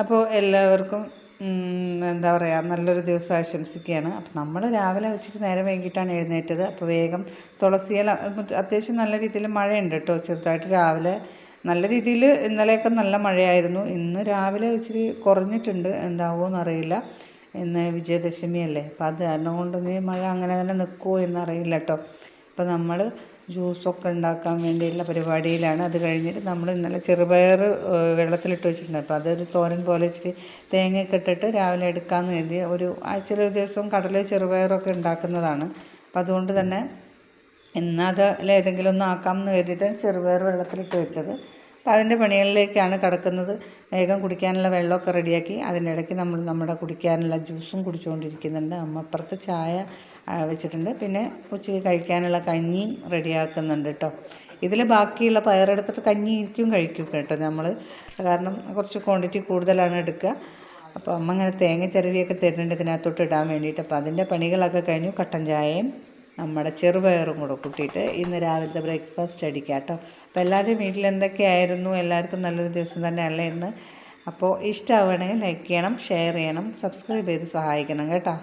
അപ്പോൾ എല്ലാവർക്കും എന്താ പറയുക നല്ലൊരു ദിവസം ആശംസിക്കുകയാണ്. അപ്പോൾ നമ്മൾ രാവിലെ വെച്ചിട്ട് നേരം വൈകിട്ടാണ് എഴുന്നേറ്റത്. അപ്പോൾ വേഗം തുളസിയില അത്യാവശ്യം നല്ല രീതിയിൽ മഴയുണ്ട് കേട്ടോ. ചെറുതായിട്ട് രാവിലെ നല്ല രീതിയിൽ ഇന്നലെയൊക്കെ നല്ല മഴയായിരുന്നു. ഇന്ന് രാവിലെ ഇച്ചിരി കുറഞ്ഞിട്ടുണ്ട്. എന്താവോന്ന് അറിയില്ല ഇന്ന് വിജയദശമി അല്ലേ അപ്പോൾ അത് കാരണം കൊണ്ട് മഴ അങ്ങനെ തന്നെ നിൽക്കുമോ എന്നറിയില്ല കേട്ടോ. അപ്പോൾ നമ്മൾ ജ്യൂസൊക്കെ ഉണ്ടാക്കാൻ വേണ്ടിയുള്ള പരിപാടിയിലാണ്. അത് കഴിഞ്ഞിട്ട് നമ്മൾ ഇന്നലെ ചെറുപയർ വെള്ളത്തിലിട്ട് വെച്ചിട്ടുണ്ട്. അപ്പോൾ അതൊരു തോരൻ പോലെ ഇച്ചിരി തേങ്ങയൊക്കെ ഇട്ടിട്ട് രാവിലെ എടുക്കാമെന്ന് കരുതി. ഒരു ആഴ്ചയിൽ ഒരു ദിവസം കടല ചെറുപയറൊക്കെ ഉണ്ടാക്കുന്നതാണ്. അപ്പോൾ അതുകൊണ്ട് തന്നെ ഇന്നത് ഏതെങ്കിലും ഒന്ന് ആക്കാമെന്ന് കരുതിയിട്ട് ചെറുപയർ വെള്ളത്തിലിട്ട് വെച്ചത്. അപ്പോൾ അതിന്റെ പണികളിലേക്കാണ് കിടക്കുന്നത്. വേഗം കുടിക്കാനുള്ള വെള്ളമൊക്കെ റെഡിയാക്കി. അതിന്റെ ഇടയ്ക്ക് നമ്മൾ നമ്മുടെ കുടിക്കാനുള്ള ജ്യൂസും കുടിച്ചുകൊണ്ടിരിക്കുന്നുണ്ട്. അമ്മ അപ്പുറത്ത് ചായ വെച്ചിട്ടുണ്ട്. പിന്നെ ഉച്ചയ്ക്ക് കഴിക്കാനുള്ള കഞ്ഞി റെഡിയാക്കുന്നുണ്ട് കേട്ടോ. ഇതിൽ ബാക്കിയുള്ള പയറെടുത്തിട്ട് ഇരിക്കും കഴിക്കും കേട്ടോ നമ്മൾ. കാരണം കുറച്ച് ക്വാണ്ടിറ്റി കൂടുതലാണ് എടുക്കുക. അപ്പോൾ അമ്മ ഇങ്ങനെ തേങ്ങ ചിരവിയൊക്കെ തരുന്നുണ്ട് ഇതിനകത്തോട്ട് ഇടാൻ വേണ്ടിയിട്ട്. അപ്പോൾ അതിന്റെ പണികളൊക്കെ കഴിഞ്ഞു. കട്ടൻ ചായയും നമ്മുടെ ചെറുപയറും കൂടെ കൂട്ടിയിട്ട് ഇന്ന് രാവിലത്തെ ബ്രേക്ക്ഫാസ്റ്റ് അടിക്കാം കേട്ടോ അപ്പോൾ എല്ലാവരുടെയും വീട്ടിൽ എന്തൊക്കെയായിരുന്നു? എല്ലാവർക്കും നല്ലൊരു ദിവസം തന്നെ അല്ലേ ഇന്ന്? അപ്പോൾ ഇഷ്ടമാവുകയാണെങ്കിൽ ലൈക്ക് ചെയ്യണം ഷെയർ ചെയ്യണം സബ്സ്ക്രൈബ് ചെയ്ത് സഹായിക്കണം കേട്ടോ.